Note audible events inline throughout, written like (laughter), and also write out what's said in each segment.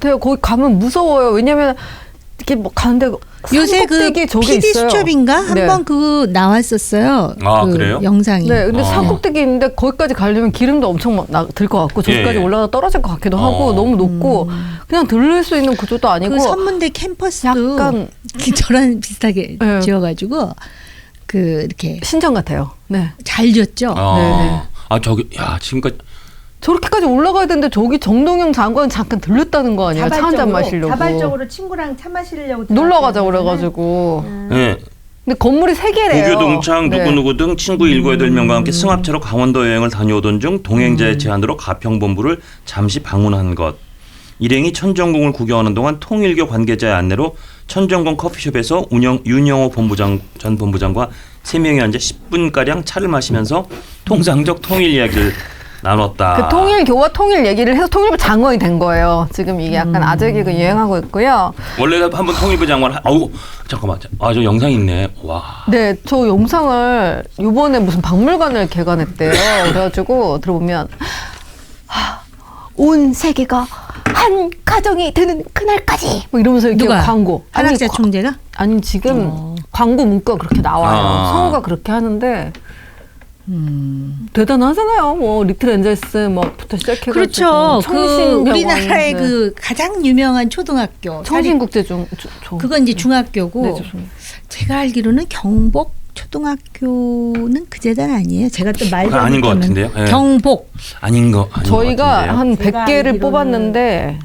같아요. 거기 가면 무서워요. 왜냐면 이렇게 뭐 가는데 요새 그 PD 있어요. 수첩인가 네. 한번 그 나왔었어요. 아, 그 그래요? 영상이. 네, 근데 어. 산꼭대기 있는데 거기까지 가려면 기름도 엄청 들 것 같고 저기까지 예. 올라가 떨어질 것 같기도 하고 어. 너무 높고 그냥 들릴 수 있는 구조도 아니고 그 선문대 캠퍼스도 약간 (laughs) 저랑 비슷하게 네. 지어가지고 그 이렇게 신전 같아요. 네, 잘 지었죠. 아, 네네. 아 저기 야 지금까지 저렇게까지 올라가야 되는데 저기 정동영 장관 잠깐 들렸다는 거 아니에요? 차 한 잔 마시려고. 자발적으로 친구랑 차 마시려고 놀러 가자 그래가지고. 예. 근데 건물이 세 개래요. 고교 동창 네. 누구누구 등 친구 일곱 여덟 명과 함께 승합차로 강원도 여행을 다녀오던 중 동행자의 제안으로 가평본부를 잠시 방문한 것. 일행이 천정궁을 구경하는 동안 통일교 관계자의 안내로 천정궁 커피숍에서 운영 윤영호 본부장 전 본부장과 세 명이 앉아 10분 가량 차를 마시면서 통상적 통일 이야기를 나눴다. 그 통일 교와 통일 얘기를 해서 통일부 장관이 된 거예요. 지금 이게 약간 아재 개그 유행하고 있고요. 원래 한번 통일부 장관 하- 아우 잠깐만 아 저 영상 있네 와 네, 저 영상을 요번에 무슨 박물관을 개관했대요. 그래가지고 들어보면 하, 온 세계가 한 가정이 되는 그날까지 뭐 이러면서 이렇게 누가? 광고 한학자 과- 총재가 아니 지금 어. 광고 문구가 그렇게 나와요. 아. 성우가 그렇게 하는데 음. 대단하잖아요. 뭐 리틀 엔젤스 뭐부터 시작해가지고 그렇죠. 그 우리나라의 네. 그 가장 유명한 초등학교 청신국제중 조, 그건 이제 중학교고 네. 제가 알기로는 경복 초등학교는 그 재단 아니에요. 제가 또말 그건 아닌 것 같은데요? 예. 경복 아닌 거 아닌 것 저희가? 한 제가 100개를 알기로는- 뽑았는데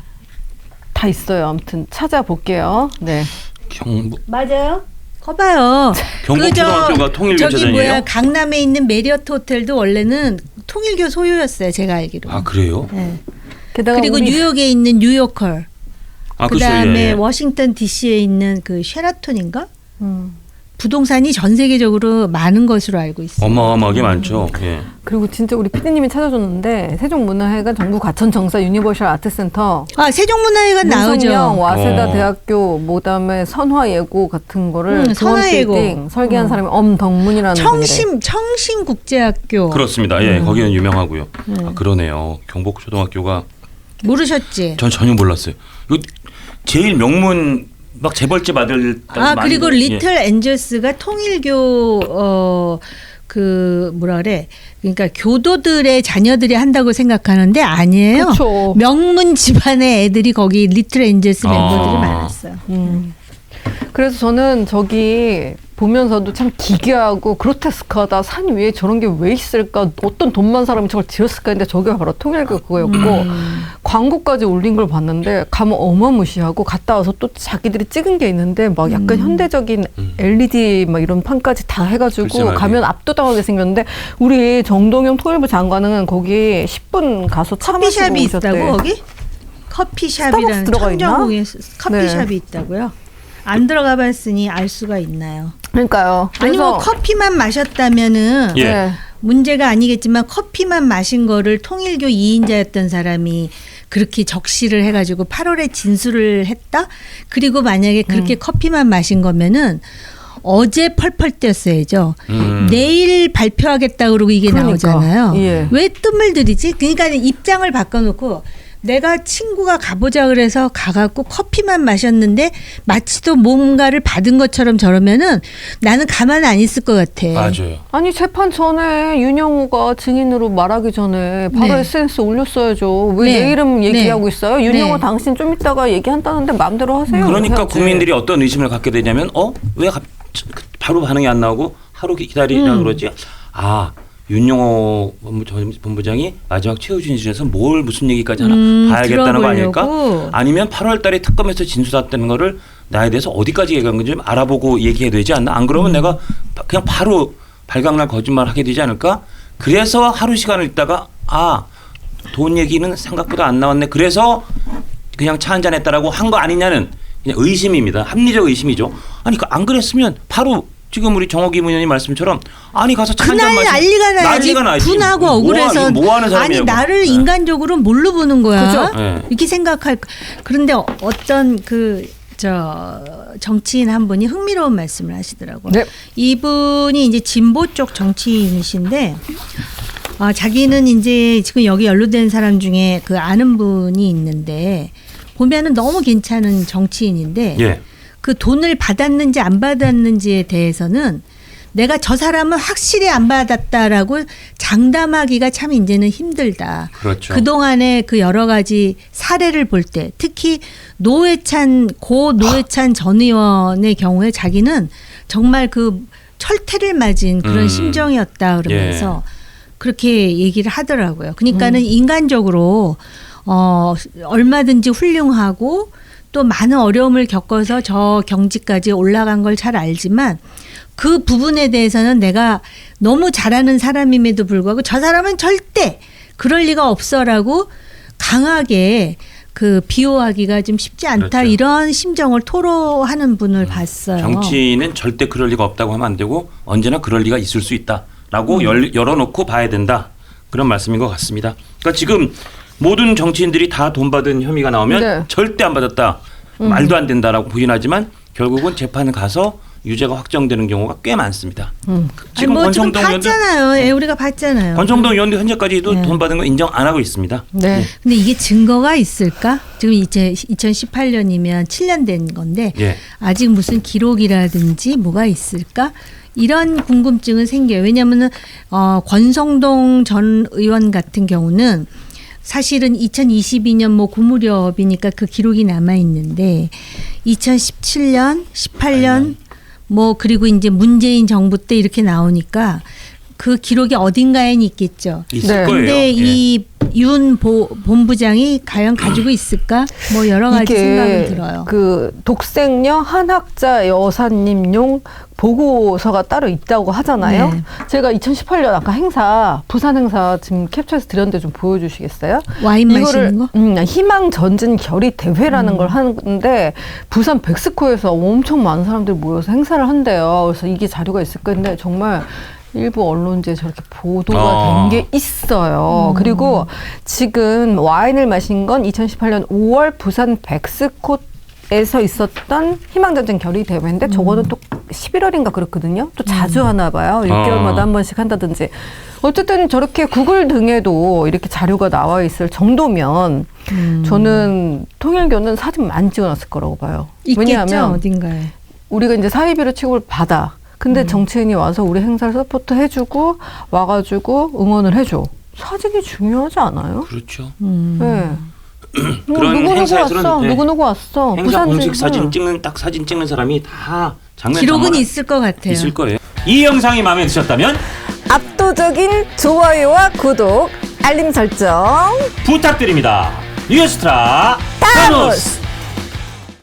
다 있어요. 아무튼 찾아볼게요. 네. 경북 맞아요? 거봐요. 경북 그저 초등학교가 통일교 저기? 뭐야 강남에 있는 메리어트 호텔도 원래는 통일교 소유였어요. 제가 알기로. 아 그래요? 네. 그리고 우리 뉴욕에 있는 뉴요커. 아 그다음에 그렇죠. 예, 예. 워싱턴 D.C.에 있는 그 쉐라톤인가? 음. 부동산이 전 세계적으로 많은 것으로 알고 있어요. 어마어마하게 많죠. 예. 그리고 진짜 우리 피디님이 찾아줬는데 세종문화회관 정부 과천정사 유니버셜 아트센터 아 세종문화회관 문성명, 나오죠. 와세다 어. 대학교 뭐다음에 선화예고 같은 거를 음, 선화예고. 설계한 음. 사람이 엄덕문이라는 분이래. 청심 청심 국제학교 그렇습니다. 예, 음. 거기는 유명하고요. 아, 그러네요. 경북 초등학교가 모르셨지? 전 전혀 몰랐어요. 이거 제일 명문 막 재벌집 아들 아 많이- 그리고 예. 리틀 엔젤스가 통일교 어. 그 뭐라 그래 그러니까 교도들의 자녀들이 한다고 생각하는데 아니에요 그쵸. 명문 집안의 애들이 거기 리틀 엔젤스 아. 멤버들이 많았어요 음. 그래서 저는 저기 보면서도 참 기괴하고 그로테스크하다 산 위에 저런 게 왜 있을까 어떤 돈 많은 사람이 저걸 지었을까 했는데 저게 바로 통일교 그거였고 음. 광고까지 올린 걸 봤는데 가면 어마무시하고 갔다 와서 또 자기들이 찍은 게 있는데 막 약간 음. 현대적인 음. LED 막 이런 판까지 다 해가지고 글쎄 가면 압도당하게 생겼는데 우리 정동영 통일부 장관은 거기 10분 가서 차 마시고 커피숍이 오셨대. 있다고 거기? 스타벅스 커피숍이라는 들어가 있나? 천정궁에 커피숍이 네. 있다고요? 안 들어가 봤으니 알 수가 있나요? 그러니까요. 아니 뭐 커피만 마셨다면은 예. 네. 문제가 아니겠지만 커피만 마신 거를 통일교 2인자였던 사람이 그렇게 적시를 해가지고 8월에 진술을 했다? 그리고 만약에 그렇게 커피만 마신 거면은 어제 펄펄 뛰었어야죠. 음. 내일 발표하겠다 그러고 이게 그러니까, 나오잖아요. 예. 왜 뜸을 들이지? 그러니까 입장을 바꿔놓고 내가 친구가 가보자 그래서 가갖고 커피만 마셨는데 마치도 뭔가를 받은 것처럼 저러면은 나는 가만 안 있을 것 같아. 맞아요. 아니 재판 전에 윤영호가 증인으로 말하기 전에 바로 네. SNS 올렸어야죠. 왜 네. 내 이름 네. 얘기하고 있어요? 윤영호 네. 당신 좀 이따가 얘기한다는데 마음대로 하세요. 그러니까 해야지. 국민들이 어떤 의심을 갖게 되냐면 어 왜 바로 반응이 안 나오고 하루 기다리라 음. 그러지? 아 본부, 전 본부장이 마지막 최후 진술에서 뭘 무슨 얘기까지 하나 음, 봐야겠다는 거 아닐까? 아니면 8월 달에 특검에서 진술했다는 거를 나에 대해서 어디까지 얘기한 건지 좀 알아보고 얘기해야 되지 않나? 안 그러면 음. 내가 그냥 바로 발각날 거짓말 하게 되지 않을까? 그래서 하루 시간을 있다가 아 돈 얘기는 생각보다 안 나왔네. 그래서 그냥 차 한잔 했다라고 한 거 아니냐는 그냥 의심입니다. 합리적 의심이죠. 아니 그안 그랬으면 바로 지금 우리 정호기 의원님 말씀처럼 아니 가서 차 한잔 그날 마시 난리가 나야지. 난리가 나지. 분하고 뭐 억울해서 뭐 하는 아니 사람이냐고. 나를 네. 인간적으로 뭘로 보는 거야? 그죠? 네. 이렇게 생각할 거- 그런데 어떤 그 저 정치인 한 분이 흥미로운 말씀을 하시더라고요. 네. 이분이 이제 진보 쪽 정치인이신데 아, 자기는 이제 지금 여기 연루된 사람 중에 그 아는 분이 있는데 보면은 너무 괜찮은 정치인인데 예. 그 돈을 받았는지 안 받았는지에 대해서는 내가 저 사람은 확실히 안 받았다라고 장담하기가 참 이제는 힘들다. 그렇죠. 그동안의 그 여러 가지 사례를 볼 때 특히 노회찬 고 노회찬 전 의원의 경우에 자기는 정말 그 철퇴를 맞은 그런 음. 심정이었다 그러면서 그렇게 얘기를 하더라고요. 그러니까는 인간적으로 어 얼마든지 훌륭하고 또 많은 어려움을 겪어서 저 경지까지 올라간 걸 잘 알지만 그 부분에 대해서는 내가 너무 잘하는 사람임에도 불구하고 저 사람은 절대 그럴 리가 없어라고 강하게 그 비호하기가 좀 쉽지 않다 그렇죠. 이런 심정을 토로하는 분을 봤어요. 정치인은 절대 그럴 리가 없다고 하면 안 되고 언제나 그럴 리가 있을 수 있다라고 음. 열, 열어놓고 봐야 된다 그런 말씀인 것 같습니다. 그러니까 지금 모든 정치인들이 다 돈 받은 혐의가 나오면 네. 절대 안 받았다 말도 안 된다라고 부인하지만 결국은 재판 가서 유죄가 확정되는 경우가 꽤 많습니다. 음. 아니, 뭐 지금 권성동 의원도 봤잖아요. 예, 우리가 봤잖아요. 권성동 의원도 현재까지도 네. 돈 받은 거 인정 안 하고 있습니다. 네. 근데 이게 증거가 있을까? 지금 이제 2018년이면 7년 된 건데 예. 아직 무슨 기록이라든지 뭐가 있을까? 이런 궁금증은 생겨요. 왜냐하면은 어, 권성동 전 의원 같은 경우는 사실은 2022년 뭐그 무렵이니까 그 기록이 남아 있는데 2017년, 18년 뭐 그리고 이제 문재인 정부 때 이렇게 나오니까 그 기록이 어딘가엔 있겠죠. 있을 네. 거예요. 근데 예. 이윤 본부장이 과연 가지고 있을까? 뭐 여러 가지 생각이 들어요. 그 독생녀 한학자 여사님용 보고서가 따로 있다고 하잖아요. 네. 제가 2018년 아까 행사 부산 행사 지금 캡처해서 드렸는데 좀 보여주시겠어요? 와인 마시는 거? 음, 희망 전진 결의 대회라는 음. 걸 하는데 부산 백스코에서 엄청 많은 사람들이 모여서 행사를 한대요. 그래서 이게 자료가 있을 건데 정말 일부 언론지에 저렇게 보도가 아. 된게 있어요. 그리고 지금 와인을 마신 건 2018년 5월 부산 백스코 에서 있었던 희망전쟁 결의 대회인데 저거는 또 11월인가 그렇거든요. 또 자주 하나 봐요. 6개월마다 아. 한 번씩 한다든지. 어쨌든 저렇게 구글 등에도 이렇게 자료가 나와 있을 정도면 저는 통일교는 사진 많이 찍어놨을 거라고 봐요. 있겠죠 왜냐하면 어딘가에. 우리가 이제 사이비로 취급을 받아. 근데 정치인이 와서 우리 행사를 서포트 해주고 와가지고 응원을 해줘. 사진이 중요하지 않아요? 그렇죠. 음. 네. (clears throat) 뭐 그런 누구 누구 행사에서는, 왔어? 네. 누구 누구 왔어? 행사 공식. 사진 찍는 딱 사진 찍는 사람이 다 장면 기록은 있을 것 같아요. 있을 거예요. 이 영상이 마음에 드셨다면 압도적인 좋아요와 구독, 알림 설정. 부탁드립니다. 뉴스트라 타노스.